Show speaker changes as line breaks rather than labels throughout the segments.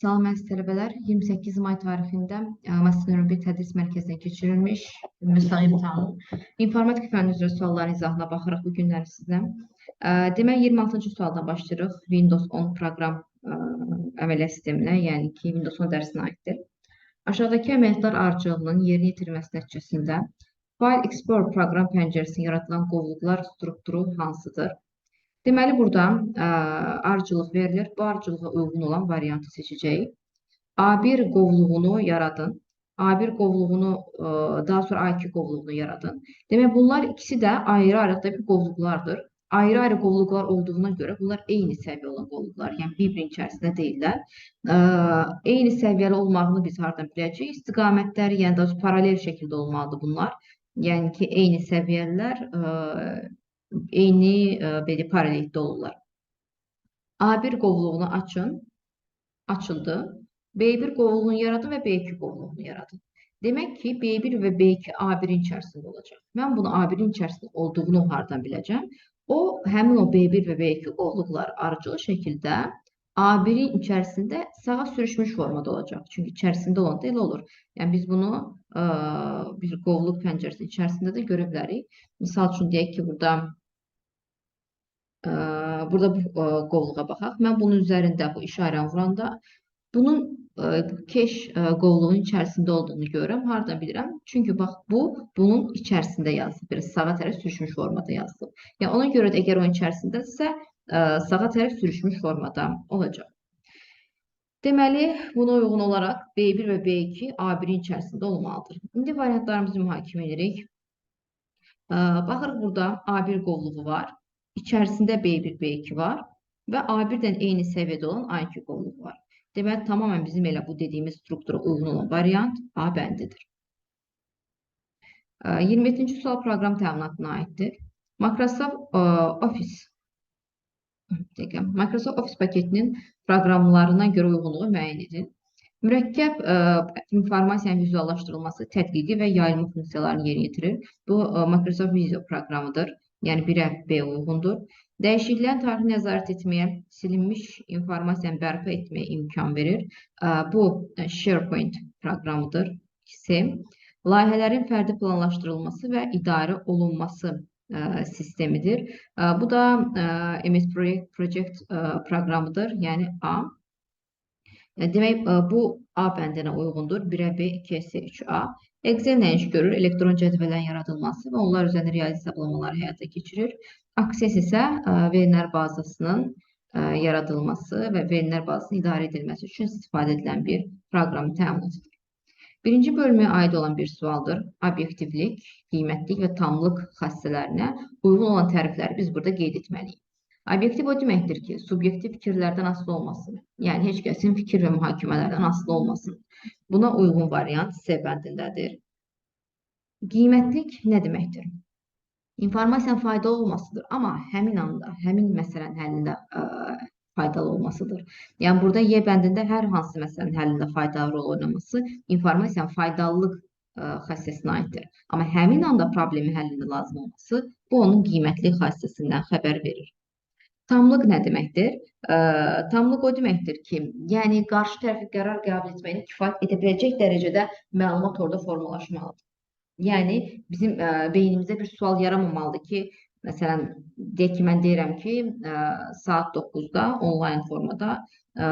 Salam əziz tələbələr, 28 may tarixində ə, Məscidin Nurbi Tədris Mərkəzinə keçirilmiş müstəqil imtahanın informatika fənni üzrə sualların izahına baxırıq bu günləri sizə. Ə, Demək 26-cı sualdan başlayırıq. Windows 10 proqram ə, əməliyyat sisteminə, yəni ki, Windows 10 dərsinə aiddir. Aşağıdakı əməliyyatlar ardıcıllığının yerinə yetirilməsi nəticəsində File Explorer proqram pəncərəsində yaradılan qovluqlar strukturu hansıdır? Deməli, burada ə, ardıcıllıq verilir. Bu ardıcılığa uyğun olan variantı seçəcəyik. A1 qovluğunu yaradın. A1 qovluğunu, ə, daha sonra A2 qovluğunu yaradın. Demək, bunlar ikisi də ayrı-ayrılıqda bir qovluqlardır. Ayrı-ayrı qovluqlar olduğuna görə bunlar eyni səviyyə olan qovluqlar, yəni bir-birinin içərisində deyillər. Ə, eyni səviyyəli olmağını biz hardan biləcəyik? İstiqamətləri, yəni daha paralel şəkildə olmalıdır bunlar. Yəni ki, eyni səviyyəlilər ə, eyni ə, belə paralellikdə olurlar. A1 qovluğunu açın. Açıldı. B1 qovluğunu yaradın və B2 qovluğunu yaradın. Demək ki, B1 və B2 A1-in içərisində olacaq. Mən bunu A1-in içərisində olduğunu hardan biləcəm? O, həmin o B1 və B2 qovluqlar arıcılı şəkildə A1-in içərisində sağa sürüşmüş formada olacaq. Çünki içərisində olanda elə olur. Yəni biz bunu ə, bir qovluq pəncərəsinin içərisində də görə bilərik. Misal üçün deyək ki, burada burada bu qovluğa baxaq. Mən bunun üzərində bu işarəni vuranda bunun keş qovluğun içərisində olduğunu görürəm. Hardan bilirəm? Çünki bax bu bunun içərisində yazılıb. Biraz sağa tərəf sürüşmüş formada yazılıb. Yəni ona görə də əgər onun içərisindədirsə, sağa tərəf sürüşmüş formada olacaq. Deməli, buna uyğun olaraq B1 və B2 A1-in içərisində olmalıdır. İndi variantlarımızı mühakimə edirik. Baxırıq burada A1 qovluğu var. İçərisində B1, B2 var və A1-dən eyni səviyyədə olan A2 qovluğu var. Deməli, tamamilə bizim elə bu dediyimiz struktura uyğun olan variant A bəndidir. Ə, 27-ci sual proqram təminatına aiddir. Microsoft Office dəqiqə, Microsoft Office paketinin proqramlarına görə uyğunluğu müəyyən edin. Mürəkkəb ə, informasiyanın vizuallaşdırılması, tədqiqi və yayılma funksiyalarını yerinə yetirir. Bu ə, Microsoft Visio proqramıdır. Yəni 1-ə B uyğundur. Dəyişikliklərin tarixini nəzarət etməyə, silinmiş informasiyanı bərpa etməyə imkan verir. Bu SharePoint proqramıdır. C. Layihələrin fərdi planlaşdırılması və idarə olunması ə, sistemidir. Ə, Bu da ə, MS Project, Project ə, proqramıdır, yəni A. Demək, ə, bu A bəndinə uyğundur. 1-ə B, 2-ə C, 3A. Excel nə iş görür? Elektron cədvəllərin yaradılması və onlar üzərində riyazi hesablamaları həyata keçirir. Access isə ə, verilənlər bazasının ə, yaradılması və verilənlər bazasının idarə edilməsi üçün istifadə edilən bir proqram təminatıdır. Birinci bölməyə aid olan bir sualdır. Obyektivlik, qiymətlik və tamlıq xassələrinə uyğun olan tərifləri biz burada qeyd etməliyik. Obyektiv o deməkdir ki, subyektiv fikirlərdən asılı olmasın. Yəni heç kəsin fikir və mühakimələrdən asılı olmasın. Buna uyğun variant C bəndindədir. Qiymətlik nə deməkdir? İnformasiyanın faydalı olmasıdır, amma həmin anda, həmin məsələnin həllində ə, faydalı olmasıdır. Yəni burada Y bəndində hər hansı məsələnin həllində faydalı rol oynaması informasiyanın faydalılıq xassəsinə aiddir. Amma həmin anda problemin həllində lazım olması bu onun qiymətli xassəsindən xəbər verir. Tamlıq nə deməkdir? Ə, tamlıq o deməkdir ki, yəni qarşı tərəfi qərar qəbul etməyinə kifayət edə biləcək dərəcədə məlumat orada formalaşmalıdır. Yəni bizim ə, beynimizdə bir sual yaranmamalıdır ki, məsələn, deyək ki, mən deyirəm ki, ə, saat 9-da onlayn formada ə,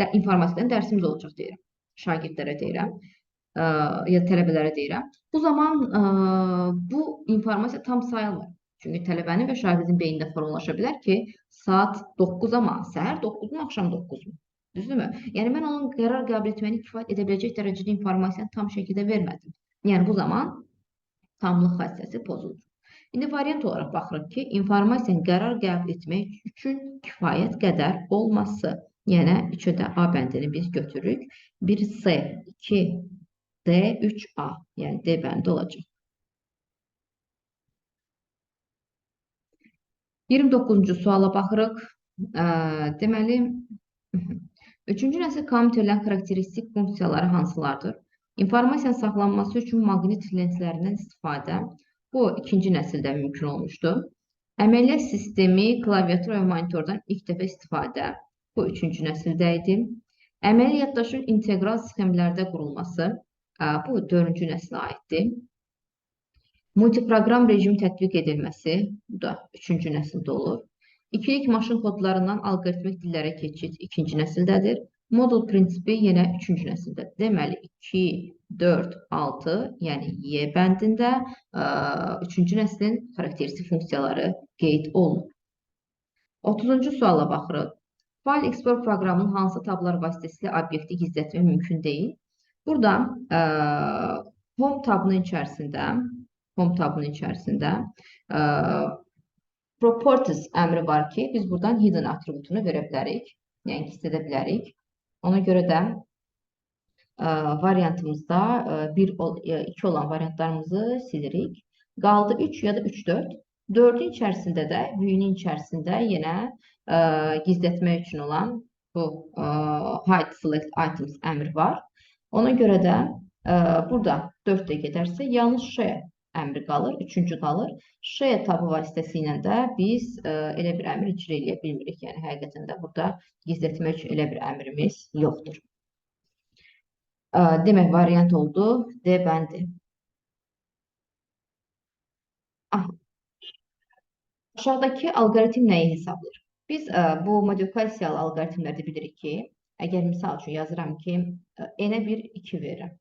də, informasiyadan dərsimiz olacaq deyirəm. Şagirdlərə deyirəm ə, ya tələbələrə deyirəm. Bu zaman ə, bu informasiya tam sayılmır. Çünki tələbənin və şagirdin beynində formalaşa bilər ki, saat 9 amma səhər 9-mu, axşam 9-mu? Düzdürmü? Yəni mən onun qərar qəbul etməyini kifayət edə biləcək dərəcədə informasiyanı tam şəkildə vermədim. Yəni bu zaman tamlıq xassəsi pozulur. İndi variant olaraq baxırıq ki, informasiyanı qərar qəbul etmək üçün kifayət qədər olması. Yəni 3-də A bəndini biz götürürük. 1C, 2D, 3A, yəni D bəndi olacaq. 29-cu suala baxırıq. Deməli, üçüncü nəsil kompüterlərin xarakteristik funksiyaları hansılardır? İnformasiyanın saxlanması üçün maqnit lentlərindən istifadə. Bu ikinci nəsildə mümkün olmuşdu. Əməliyyat sistemi, klaviatur və monitordan ilk dəfə istifadə. Bu üçüncü nəsildə idi. Əməli yaddaşın integral sxemlərdə qurulması bu dördüncü nəslə aiddir. Multiproqram rejim tətbiq edilməsi bu da üçüncü nəsildə olur. İkilik maşın kodlarından alqoritmik dillərə keçid ikinci nəsildədir. Modul prinsipi yenə üçüncü nəsildədir. Deməli 2, 4, 6, yəni Y bəndində ə, üçüncü nəslin xarakteristik funksiyaları qeyd olunur. 30-cu suala baxırıq. File Explorer proqramının hansı tablar vasitəsilə obyekti gizlətmək mümkün deyil? Burada ə, Home tabının içərisində Home tabının içərisində ə, Properties əmri var ki, biz buradan hidden atributunu verə bilərik. Yəni gizlədə bilərik. Ona görə də ə, variantımızda 1 2 olan variantlarımızı silirik. Qaldı 3 ya da 3 4. 4-ün içərisində də, büyünün içərisində yenə ə, gizlətmək üçün olan bu ə, hide select items əmri var. Ona görə də ə, burada 4 də gedərsə yalnız share əmri qalır, üçüncü qalır. Share tabı vasitəsilə də biz ə, elə bir əmr icra edə bilmirik. Yəni həqiqətən də burada gizlətmək elə bir əmrimiz yoxdur. Ə, demək variant oldu D bəndi. Aha. Aşağıdakı alqoritm nəyi hesablayır? Biz ə, e, bu modifikasiyalı alqoritmlərdə bilirik ki, əgər misal üçün yazıram ki, n-ə 1 2 verirəm.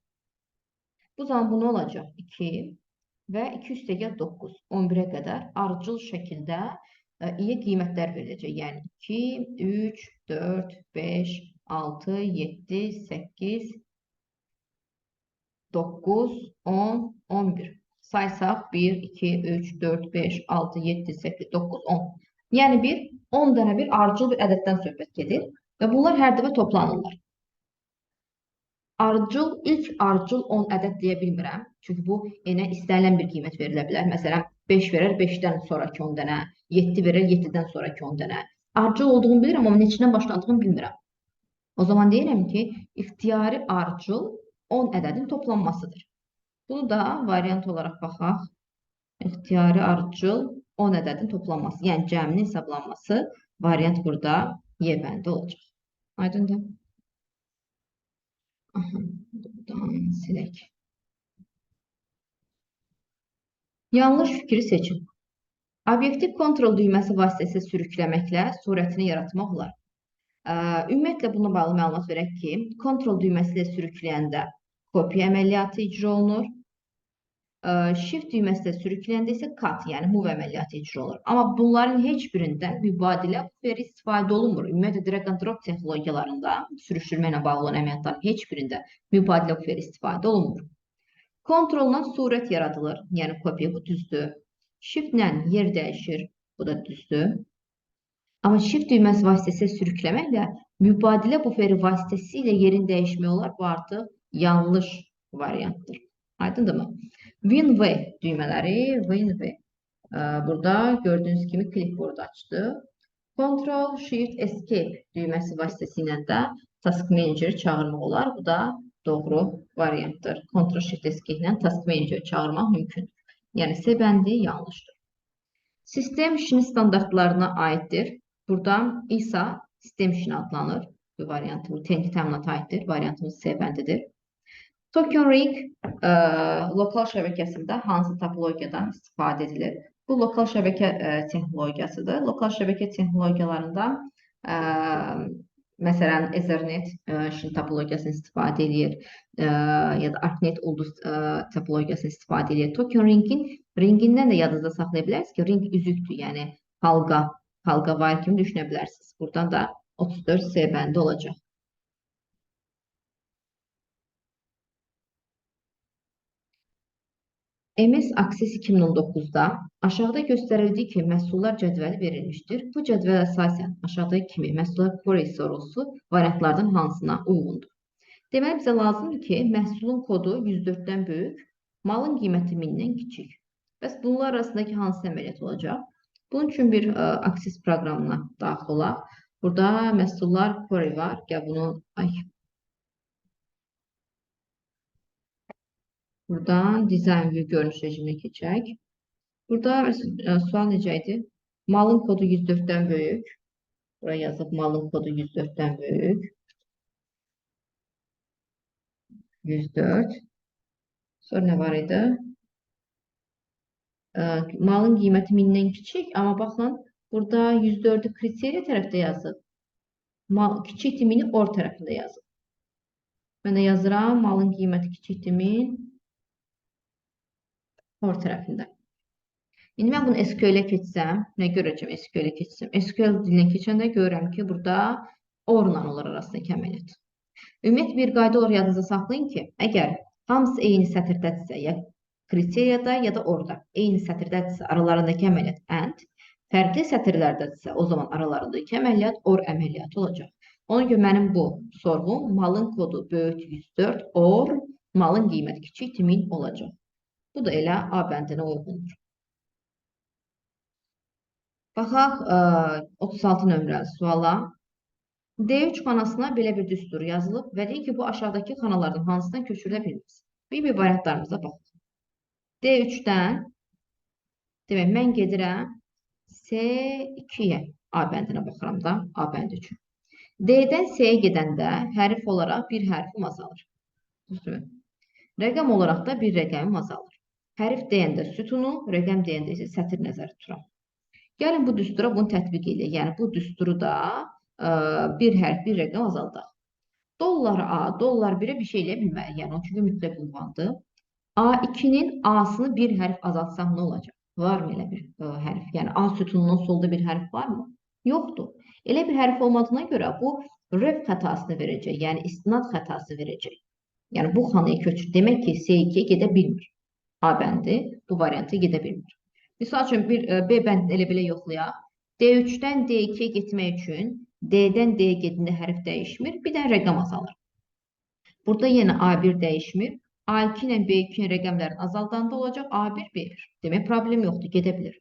Bu zaman bu nə olacaq? 2 və 2 üstəgəl 9, 11-ə qədər ardıcıl şəkildə ə, i-yə qiymətlər veriləcək. Yəni 2, 3, 4, 5, 6, 7, 8, 9, 10, 11. Saysaq 1, 2, 3, 4, 5, 6, 7, 8, 9, 10. Yəni bir 10 dənə bir ardıcıl bir ədəddən söhbət gedir və bunlar hər dəfə toplanırlar. Ardıcıl, ilk ardıcıl 10 ədəd deyə bilmirəm. Çünki bu enə istənilən bir qiymət verilə bilər. Məsələn, 5 verər 5-dən sonraki 10 dənə, 7 verər 7-dən sonraki 10 dənə. Ardıcıl olduğunu bilirəm, amma neçədən başlandığını bilmirəm. O zaman deyirəm ki, ixtiyari ardıcıl 10 ədədin toplanmasıdır. Bunu da variant olaraq baxaq. İxtiyari ardıcıl 10 ədədin toplanması, yəni cəminin hesablanması variant burada Y bəndi olacaq. Aydındır? Aha, buradan silək. Yanlış fikri seçin. Obyektiv kontrol düyməsi vasitəsilə sürükləməklə surətini yaratmaq olar. Ümumiyyətlə buna bağlı məlumat verək ki, kontrol düyməsi ilə sürükləyəndə kopya əməliyyatı icra olunur. Shift düyməsi ilə sürükləyəndə isə cut, yəni move əməliyyatı icra olur. Amma bunların heç birindən mübadilə veri istifadə olunmur. Ümumiyyətlə drag and drop texnologiyalarında sürüşdürmə ilə bağlı olan əməliyyatların heç birində mübadilə veri istifadə olunmur. Kontrolla surət yaradılır, yəni kopya bu düzdür. Shift-lə yer dəyişir, bu da düzdür. Amma shift düyməsi vasitəsilə sürükləməklə mübadilə buferi vasitəsilə yerin dəyişmək olar. Bu artıq yanlış variantdır. Aydındırmı? WinV düymələri, WinV. Burada gördüyünüz kimi clipboard açdı. Ctrl Shift Escape düyməsi vasitəsilə də Task Manager çağırmaq olar. Bu da doğru variantdır. Ctrl Shift Escape ilə Task Manager çağırmaq mümkündür. Yəni C bəndi yanlışdır. Sistem işini standartlarına aiddir. Burada ISA sistem işini adlanır. Bu variantı, bu TNT təminata aiddir. Variantımız C bəndidir. Token Ring ə, lokal şəbəkəsində hansı topologiyadan istifadə edilir? Bu lokal şəbəkə ə, texnologiyasıdır. Lokal şəbəkə texnologiyalarında ə, məsələn Ethernet ə, şin topologiyasını istifadə edir ə, ya da ArcNet ulduz ə, topologiyasını istifadə edir. Token Ringin ringindən də yadınızda saxlaya bilərsiniz ki, ring üzükdür, yəni halqa, halqa var kimi düşünə bilərsiniz. Buradan da 34 C bəndi olacaq. MS Access 2019-da aşağıda göstərildiyi kimi məhsullar cədvəli verilmişdir. Bu cədvələ əsasən aşağıdakı kimi məhsullar query sorusu variantlardan hansına uyğundur? Deməli, bizə lazımdır ki, məhsulun kodu 104-dən böyük, malın qiyməti 1000-dən kiçik. Bəs bunlar arasındakı hansı əməliyyat olacaq? Bunun üçün bir ə, e, Access proqramına daxil olaq. Burada məhsullar query var. Gəl bunu, ay, Buradan Design View görünüş rejiminə keçək. Burada e, sual necə idi? Malın kodu 104-dən böyük. Buraya yazıb malın kodu 104-dən böyük. 104. Sonra nə var idi? Ə, malın qiyməti 1000-dən kiçik, amma baxın, burada 104-ü kriteriya tərəfdə yazıb. Mal kiçikdir 1000-i or tərəfində yazıb. Mən də yazıram, malın qiyməti kiçikdir 1000 or tərəfində. İndi mən bunu SQL-ə keçsəm, nə görəcəm SQL-ə keçsəm? SQL dilinə keçəndə görürəm ki, burada orla onlar arasındakı əməliyyat. Ümumiyyətlə bir qayda olaraq yadınızda saxlayın ki, əgər hamısı eyni sətirdədirsə, ya kriteriyada, ya da orada eyni sətirdədirsə, aralarındakı əməliyyat and, fərqli sətirlərdədirsə, o zaman aralarındakı əməliyyat or əməliyyatı olacaq. Ona görə mənim bu sorğum malın kodu böyük 104 or malın qiyməti kiçik 1000 olacaq. Bu da elə A bəndinə uyğundur. Baxaq 36 nömrəli suala. D3 xanasına belə bir düstur yazılıb və deyir ki, bu aşağıdakı xanalardan hansından köçürülə bilməz. Bir-bir variantlarımıza baxaq. D3-dən demək, mən gedirəm C2-yə. A bəndinə baxıram da, A bəndi üçün. D-dən C-yə gedəndə hərf olaraq bir hərfim azalır. Rəqəm olaraq da bir rəqəmim azalır. Hərf deyəndə sütunu, rəqəm deyəndə isə sətir nəzərdə tuturam. Gəlin bu düstura bunu tətbiq edək. Yəni bu düsturu da bir hərf, bir rəqəm azaldaq. Dollar A, dollar 1-ə bir şey eləyə bilmərik. Yəni, o çünki mütləq ünvandır. A2-nin A-sını bir hərf azaltsam nə olacaq? Varmı elə bir ə, hərf? Yəni, A sütununun solda bir hərf varmı? Yoxdur. Elə bir hərf olmadığına görə bu ref xətasını verəcək. Yəni, istinad xətası verəcək. Yəni, bu xanaya köçür. Demək ki, S2-yə gedə bilmir. A bəndi bu variantı gedə bilmir. Misal üçün, bir B bəndini elə belə yoxlayaq. D3-dən D2-yə getmək üçün D-dən D-yə gedəndə hərf dəyişmir, bir də rəqəm azalır. Burada yenə A1 dəyişmir. A2 ilə B2-nin rəqəmlərini azaldanda olacaq A1, B1. Demək, problem yoxdur, gedə bilir.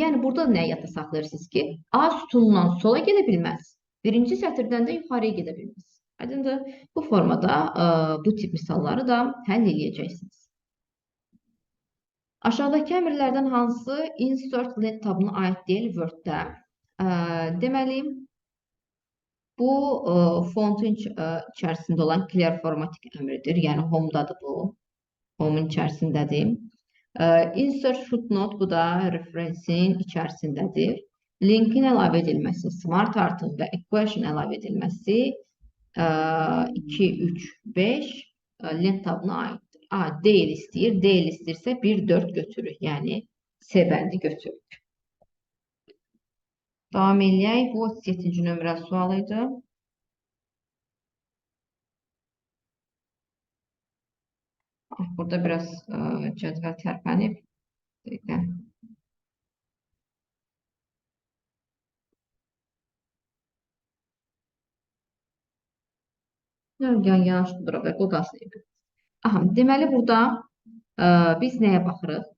Yəni, burada nə yadda saxlayırsınız ki, A sütunundan sola gedə bilməz. Birinci sətirdən də yuxarıya gedə bilməz. Aydındır? Bu formada ə, bu tip misalları da həll edəcəksiniz. Aşağıdakı əmrlərdən hansı insert led tabına aid deyil Word-də? Deməli, Bu fontun içərisində olan clear formatik əmridir. Yəni home-dadır bu. Home-un içərisindədir. İnsert footnote bu da referensin içərisindədir. Linkin əlavə edilməsi, smart artıq və equation əlavə edilməsi ə, 2, 3, 5 ə, link tabına aiddir. A, deyil istəyir. Deyil istəyirsə 1, 4 götürür. Yəni C bəndi götürür. Davam eləyək. Bu 37-ci nömrə sualı idi. Ah, burada biraz ə, e, cədvəl tərpənib. Dəqiqə. Yan yanaşdı bura və bu qalsın. Aha, deməli burada ə, e, biz nəyə baxırıq?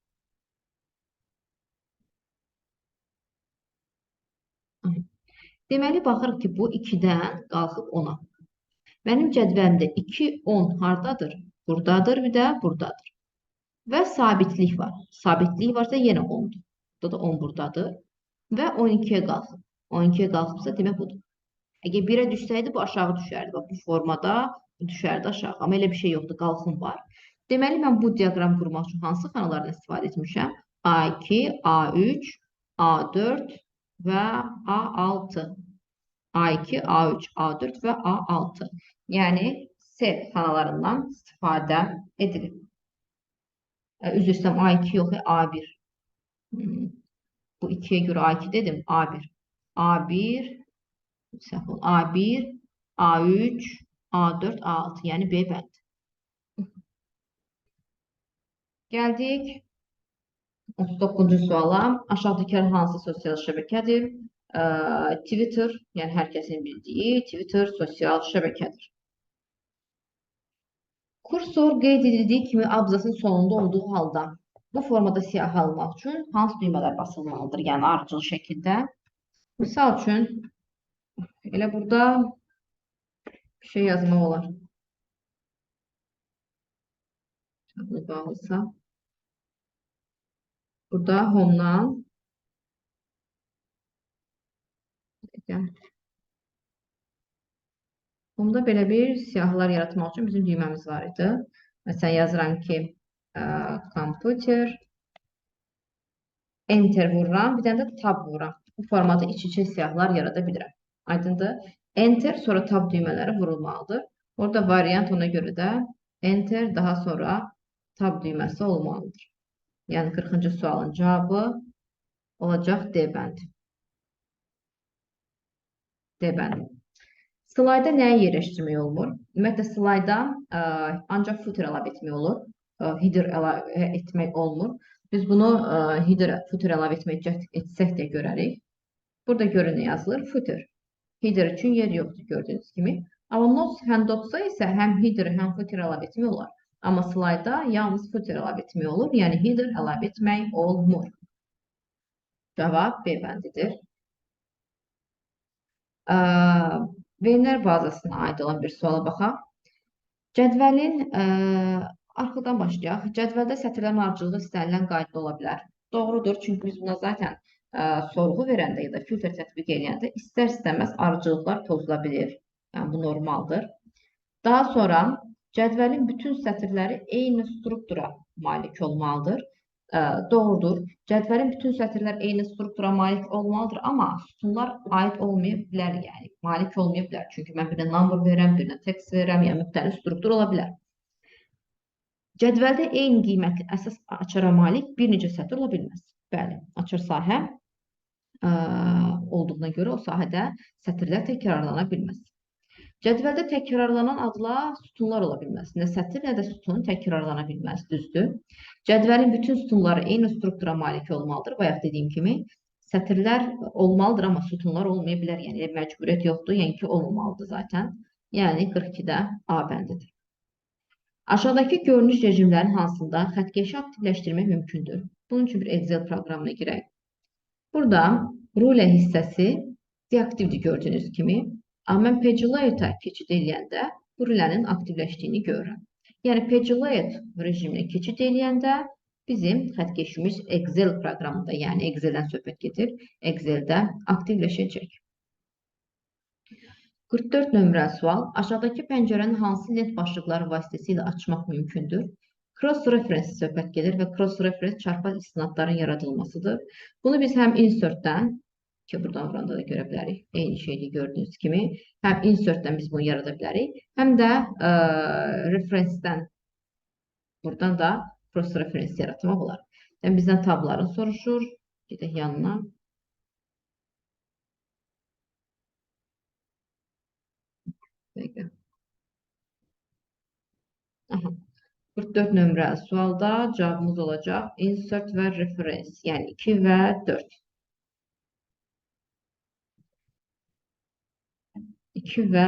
Deməli, baxırıq ki, bu 2-dən qalxıb 10-a. Mənim cədvəlimdə 2, 10 hardadır? Buradadır, bir də buradadır. Və sabitlik var. Sabitlik varsa yenə 10-dur. Burada da 10 buradadır. Və 12-yə qalxıb. 12-yə qalxıbsa demək budur. Əgər 1-ə düşsəydi, bu aşağı düşərdi. Bax, bu formada düşərdi aşağı. Amma elə bir şey yoxdur, qalxım var. Deməli, mən bu diaqram qurmaq üçün hansı xanalardan istifadə etmişəm? A2, A3, A4 və A6. A2, A3, A4 və A6. Yəni C xanalarından istifadə edilir. Üzr istəyirəm, A2 yox, A1. Hmm. Bu 2-yə görə A2 dedim, A1. A1, səhv ol, A1, A3, A4, A6, yəni B bənd. Gəldik 39-cu suala. Aşağıdakılar hansı sosial şəbəkədir? Twitter, yəni hər kəsin bildiyi Twitter sosial şəbəkədir. Kursor qeyd edildiyi kimi abzasın sonunda olduğu halda bu formada siyahı almaq üçün hansı düymələr basılmalıdır? Yəni ardıcıl şəkildə. Misal üçün elə burada yazmaq olar. Bu bağlısa. Burada home'dan Bunda belə bir siyahılar yaratmaq üçün bizim düyməmiz var idi. Məsələn, yazıram ki, ə, computer, enter vururam, bir dənə də tab vururam. Bu formada iç-içə siyahılar yarada bilirəm. Aydındır? Enter, sonra tab düymələri vurulmalıdır. Orada variant ona görə də enter, daha sonra tab düyməsi olmalıdır. Yəni 40-cı sualın cavabı olacaq D bəndi. D bəndi. Slayda nəyi yerləşdirmək olmur? Ümumiyyətlə slayda ə, ancaq footer əlavə etmək olur. Ə, header əlavə etmək olmur. Biz bunu ə, header, footer əlavə etmək etsək də görərik. Burada görün nə yazılır? Footer. Header üçün yer yoxdur gördüyünüz kimi. Amma notes handoutsa isə həm header, həm footer əlavə etmək olar. Amma slayda yalnız footer əlavə etmək olur. Yəni header əlavə etmək olmur. Cavab B bəndidir. Verillər bazasına aid olan bir suala baxaq. Cədvəlin ə, arxadan başlayaq. Cədvəldə sətirlərin ardıcılığı istənilən qaydada ola bilər. Doğrudur, çünki biz buna zaten sorğu verəndə ya da filtr tətbiq edəndə istər-istəməz ardıcılıqlar pozula bilir. Yəni bu normaldır. Daha sonra cədvəlin bütün sətirləri eyni struktura malik olmalıdır. Ə, doğrudur. Cədvəlin bütün sətirlər eyni struktura malik olmalıdır, amma sütunlar aid olmaya bilər, yəni malik olmaya bilər. Çünki mən birinə number verirəm, birinə text verirəm, yəni müxtəlif struktur ola bilər. Cədvəldə eyni qiymətli əsas açara malik bir neçə sətir ola bilməz. Bəli, açar sahə olduğuna görə o sahədə sətirlər təkrarlana bilməz. Cədvəldə təkrarlanan adlar sütunlar ola bilməz. Nə sətir, nə də sütun təkrarlana bilməz, düzdür. Cədvəlin bütün sütunları eyni struktura malik olmalıdır. Bayaq dediyim kimi, sətirlər olmalıdır, amma sütunlar olmaya bilər. Yəni, məcburiyyət yoxdur, yəni ki, olmamalıdır zaten. Yəni, 42-də A bəndidir. Aşağıdakı görünüş rejimlərin hansında xəttkeşi aktivləşdirmək mümkündür? Bunun üçün bir Excel proqramına girək. Burada rulə hissəsi deaktivdir gördüyünüz kimi. Amma mən layout-a keçid eləyəndə bu rülənin aktivləşdiyini görürəm. Yəni layout rejiminə keçid eləyəndə bizim xəttkeşimiz Excel proqramında, yəni Excel-dən söhbət gedir, Excel-də aktivləşəcək. 44 nömrəli sual. Aşağıdakı pəncərənin hansı lent başlıqları vasitəsilə açmaq mümkündür? Cross-reference söhbət gedir və cross-reference çarpaz istinadların yaradılmasıdır. Bunu biz həm insert-dən, ki, buradan vuranda da görə bilərik. Eyni şeyi gördüyünüz kimi. Həm insert-dən biz bunu yarada bilərik. Həm də ə, reference-dən buradan da cross-reference yaratmaq olar. Yəni, bizdən tabların soruşur. Gedək yanına. Dəqiqə. Aha. 44 nömrəli sualda cavabımız olacaq insert və reference, yəni 2 və 4. 2 və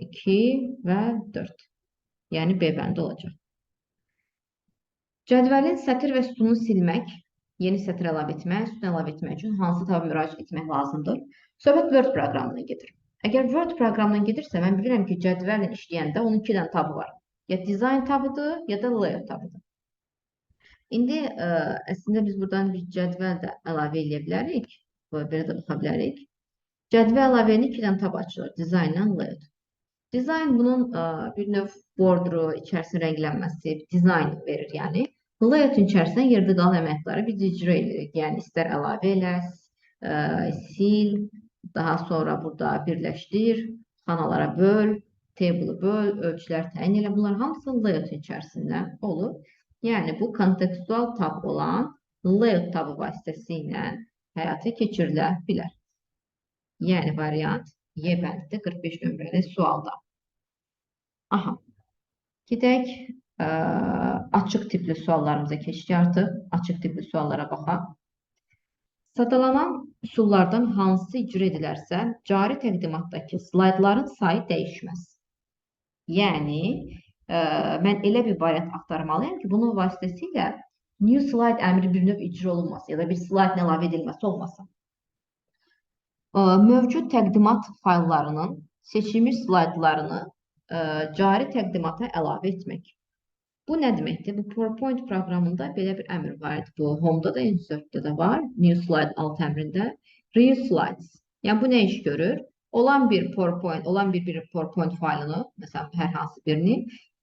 2 və 4. Yəni B bəndi olacaq. Cədvəlin sətir və sütunu silmək, yeni sətir əlavə etmək, sütun əlavə etmək üçün hansı taba müraciət etmək lazımdır? Söhbət Word proqramına gedir. Əgər Word proqramına gedirsə, mən bilirəm ki, cədvəllə işləyəndə onun iki dənə tabı var. Ya design tabıdır, ya da layout tabıdır. İndi ə, əslində biz buradan bir cədvəl də əlavə edə bilərik. Belə də baxa bilərik. Cədvə əlavəni iki dənə tab açılır. Dizaynla layout. Design bunun ə, bir növ bordru, içərisinin rənglənməsi, dizayn verir yəni. Layoutun içərisinə yerdə qalan əməkləri biz icra edirik. Yəni istər əlavə elə, ə, sil, daha sonra burada birləşdir, xanalara böl, table böl, ölçülər təyin elə. Bunlar hamısı layout içərisində olur. Yəni bu kontekstual tab olan layout tabı vasitəsilə həyata keçirilə bilər. Yəni variant Y bəndidir 45 nömrəli sualda. Aha. Gedək ə, açıq tipli suallarımıza keçdik artıq. Açıq tipli suallara baxaq. Sadalanan üsullardan hansı icra edilərsə, cari təqdimatdakı slaydların sayı dəyişməz. Yəni, ə, mən elə bir variant axtarmalıyam ki, bunun vasitəsilə new slide əmri bir növ icra olunması ya da bir slaydın əlavə edilməsi olmasın mövcud təqdimat fayllarının seçilmiş slaydlarını cari təqdimata əlavə etmək. Bu nə deməkdir? Bu PowerPoint proqramında belə bir əmr var idi. Bu Home-da da, Insert-də də var. New Slide alt əmrində. Reuse Slides. Yəni bu nə iş görür? Olan bir PowerPoint, olan bir, bir PowerPoint faylını, mesela hər hansı birini,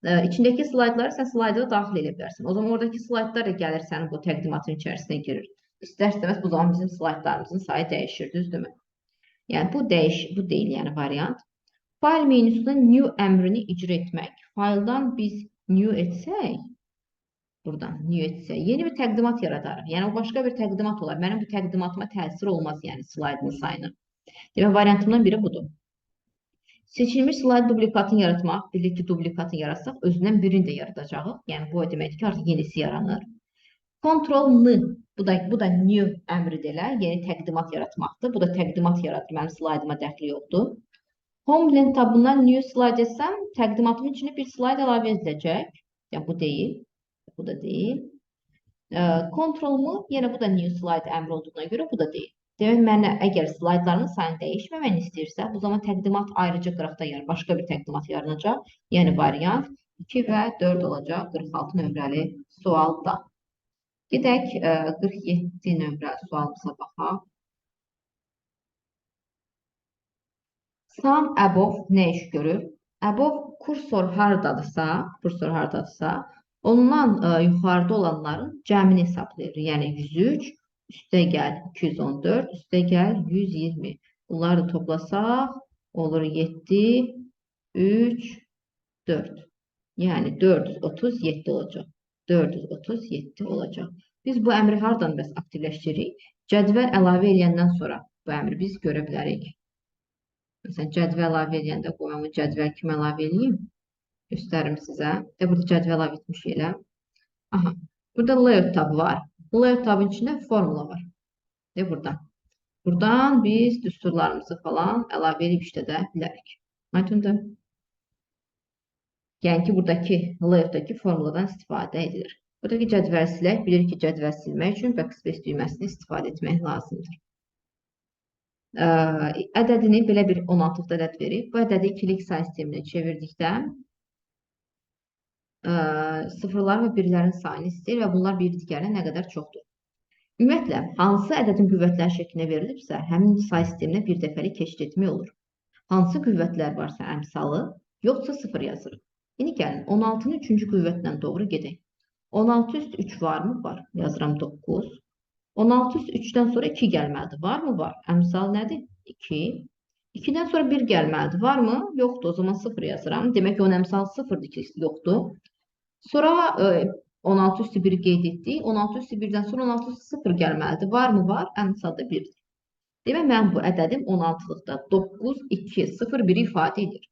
e, içindeki slaytları sən slayda daxil edə bilərsən. O zaman oradaki slaytlar da gəlir sənin bu təqdimatın içərisinə girir. İstər-istəməz bu zaman bizim slaytlarımızın sayı dəyişir, düzdürmü? Yəni bu dəyiş, bu deyil, yəni variant. Fayl menüsündə new əmrini icra etmək. Fayldan biz new etsək, buradan new etsək, yeni bir təqdimat yaradarıq. Yəni o başqa bir təqdimat olar. Mənim bu təqdimatıma təsir olmaz, yəni slaydın sayına. Demək variantımdan biri budur. Seçilmiş slayd duplikatını yaratmaq, bilirik ki, duplikatını yaratsaq, özündən birini də yaradacağıq. Yəni bu o deməkdir ki, artıq yenisi yaranır. Ctrl-N, bu da bu da new əmridir elə, yeni təqdimat yaratmaqdır. Bu da təqdimat yaradır, mənim slaydıma dəxli yoxdur. Homeland tabından new slide etsəm, təqdimatımın içine bir slayd əlavə ediləcək. Yəni bu deyil, bu da deyil. Ctrl-mu, yenə bu da new slide əmri olduğuna görə bu da deyil. Demək mənə əgər slaydların sayını dəyişməməni istəyirsə, bu zaman təqdimat ayrıca qıraqda yer, başqa bir təqdimat yaranacaq. Yəni variant 2 və 4 olacaq 46 nömrəli sualda. Gedək 47 nömrəli sualımıza baxaq. Sum above nə iş görür? Above kursor hardadırsa, kursor hardadırsa, ondan ə, yuxarıda olanların cəmini hesablayır. Yəni 103 Üste gel 214. Üste gel 120. Bunları da toplasak olur 7, 3, 4. Yani 437 olacak. 437 olacak. Biz bu əmri hardan bəs aktivləşdiririk? Cədvəl əlavə edəndən sonra bu əmri biz görə bilərik. Məsələn, cədvəl əlavə edəndə qoyamı cədvəl kimi əlavə edeyim? Göstərim sizə. De burada cədvəl əlavə etmiş elə. Aha. Burada layout tabı var. Layout tabın içində formula var. De buradan. Buradan biz düsturlarımızı falan əlavə edib işlədə bilərik. Aydındır. Yəni ki, buradakı layoutdakı formuladan istifadə edilir. Buradakı cədvəl silək. Bilir ki, cədvəl silmək üçün backspace düyməsini istifadə etmək lazımdır. Ədədini belə bir 16 ədəd verib. Bu ədədi ikilik say sisteminə çevirdikdə sıfırlar və birlərin sayını istəyir və bunlar bir digərinə nə qədər çoxdur. Ümumiyyətlə, hansı ədədin qüvvətlər şəklinə verilibsə, həmin say sisteminə bir dəfəlik keçid etmək olur. Hansı qüvvətlər varsa əmsalı, yoxsa sıfır yazırıq. İndi gəlin, 16-nın 3-cü qüvvətlə doğru gedək. 16 üst 3 varmı? Var. Yazıram 9. 16 üst 3-dən sonra 2 gəlməlidir. Varmı? Var. Əmsal nədir? 2. 2-dən sonra 1 gəlməlidir. Varmı? Yoxdur. O zaman 0 yazıram. Demək ki, onun əmsal 0-dır ki, yoxdur. Sonra 16 üstü 1 qeyd etdik. 16 üstü 1-dən sonra 16 üstü 0 gəlməlidir. Varmı? Var. Əmsalda 1-dir. Demək, mən bu ədədim 16-lıqda 9, 2, 0, 1-i ifadə edir.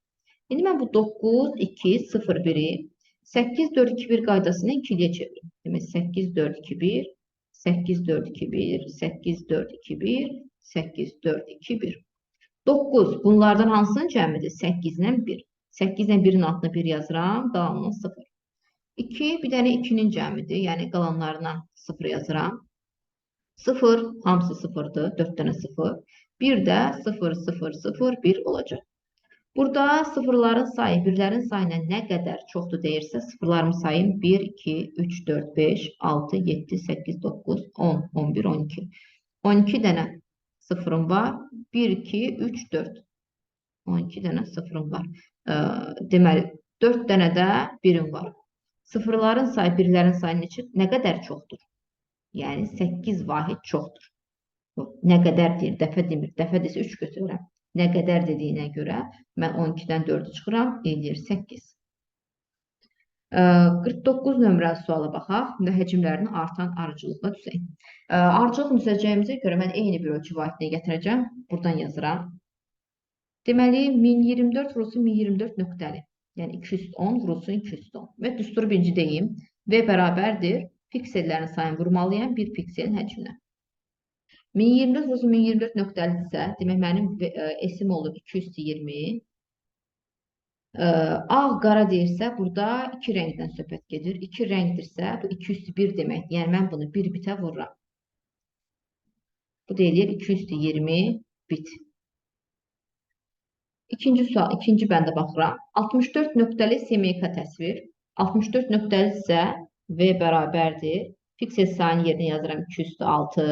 İndi mən bu 9, 2, 0, 1-i 8, 4, 2, 1 qaydasını 2-liyə çevirim. Demək, 8, 4, 2, 1, 8, 4, 2, 1, 8, 4, 2, 1, 8, 4, 2, 1. 9 bunlardan hansının cəmidir? 8 ilə 1. 8 ilə 1-in altına 1 yazıram, davamlı 0. 2 bir dənə 2-nin cəmidir. Yəni qalanlarından 0 yazıram. 0 hamısı 0-dır. 4 dənə 0. 1 də 0 0 0 1 olacaq. Burada sıfırların sayı birlərin sayına nə qədər çoxdur deyirsə, sıfırlarımı sayım 1 2 3 4 5 6 7 8 9 10 11 12. 12 dənə sıfırım var. 1 2 3 4. 12 dənə sıfırım var. Deməli 4 dənə də birim var. Sıfırların sayı birlərin sayının neçə, nə qədər çoxdur? Yəni 8 vahid çoxdur. Nə qədər deyir, dəfə demir. Dəfə desə 3 götürürəm. Nə qədər dediyinə görə mən 12-dən 4-ü çıxıram, eləyir 8. 49 nömrəli suala baxaq və həcmlərini artan arıcılıqla düzək. Arıcılıq düzəcəyimizə görə mən eyni bir ölçü vahidini gətirəcəm. Buradan yazıram. Deməli, 1024 vurulsun 1024 nöqtəli. Yəni 210 vurulsun 210. Və düsturu birinci deyim. V bərabərdir. Piksellərin sayını vurmalıyam bir pikselin həcminə. 1024 vurulsun 1024 nöqtəlidirsə, demək mənim esim olur 220. Ağ, qara deyirsə, burada iki rəngdən söhbət gedir. İki rəngdirsə, bu 201 demək. Yəni mən bunu bir bitə vururam. Bu deyilir 220 bit. İkinci sual, ikinci bəndə baxıram. 64 nöqtəli semiyka təsvir. 64 nöqtəli isə V bərabərdir. Piksel sayının yerinə yazıram 2 üstü 6.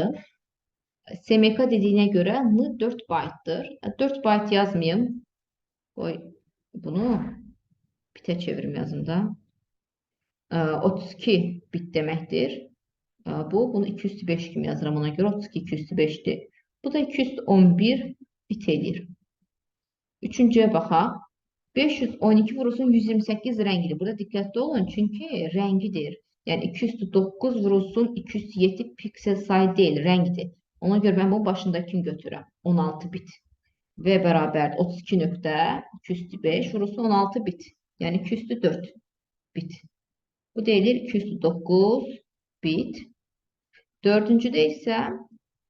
SMK dediyinə görə N 4 baytdır. 4 bayt yazmayayım. Qoy bunu bitə çevirim yazım da. Ə, 32 bit deməkdir. Ə, Bu, bunu 2 üstü 5 kimi yazıram ona görə 32 2 üstü 5-dir. Bu da 2 üstü 11 bit edir. Üçüncüyə baxaq. 512 vurulsun 128 rəngidir. Burada diqqətli olun çünki rəngidir. Yəni 2 üstü 9 vurulsun 2 üstü 7 piksel sayı deyil, rəngidir. Ona görə mən bu başındakini götürürəm. 16 bit. V bərabər 32 nöqtə 2 üstü 5 vurulsun 16 bit. Yəni 2 üstü 4 bit. Bu deyilir 2 üstü 9 bit. Dördüncüdə isə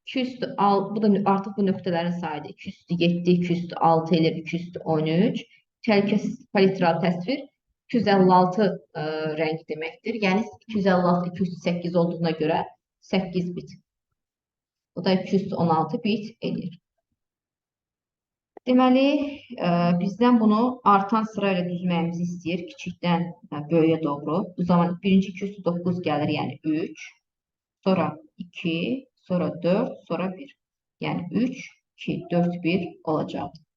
2 üstü 6, bu da artıq bu nöqtələrin sayıdır. 2 üstü 7, 2 üstü 6 eləyir, 2 üstü 13. Təhlükəsiz palitral təsvir 256 ə, rəng deməkdir. Yəni 256 2 üstü 8 olduğuna görə 8 bit. Bu da 2 üstü 16 bit eləyir. Deməli, ə, bizdən bunu artan sırayla düzməyimizi istəyir. Kiçikdən ə, böyüyə doğru. Bu zaman birinci 2 üstü 9 gəlir, yəni 3. Sonra 2, sonra 4, sonra 1. Yəni 3, 2, 4, 1 olacaqdır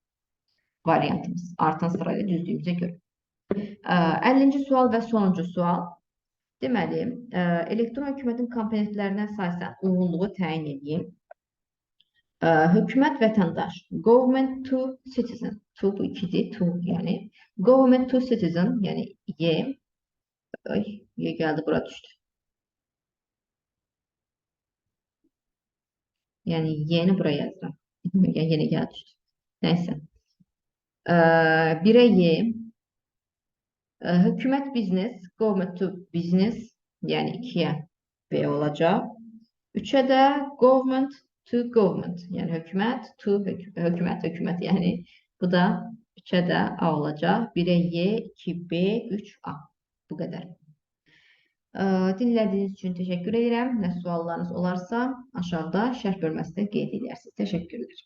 variantımız. Artan sırayla düzdüyümüzə görə. Ə, 50-ci sual və sonuncu sual. Deməli, ə, elektron hökumətin komponentlərinə əsasən uyğunluğu təyin edeyim. Ə, hökumət vətəndaş. Government to citizen. To bu ikidir. To yəni. Government to citizen yəni Y. Y gəldi bura düşdü. Yəni Y-ni buraya yazıram. Yəni yenə gəldi düşdü. Nəysə. Ə, birə Y. Ə, hökumət biznes, government to business, yəni 2-yə B olacaq. 3-ə də government to government, yəni hökumət to hök hökumət, hökumət, yəni bu da 3-ə də A olacaq. 1-ə Y, 2B, 3A. Bu qədər. Dinlədiyiniz üçün təşəkkür edirəm. Nə suallarınız olarsa aşağıda şərh bölməsində qeyd edərsiniz. Təşəkkürlər.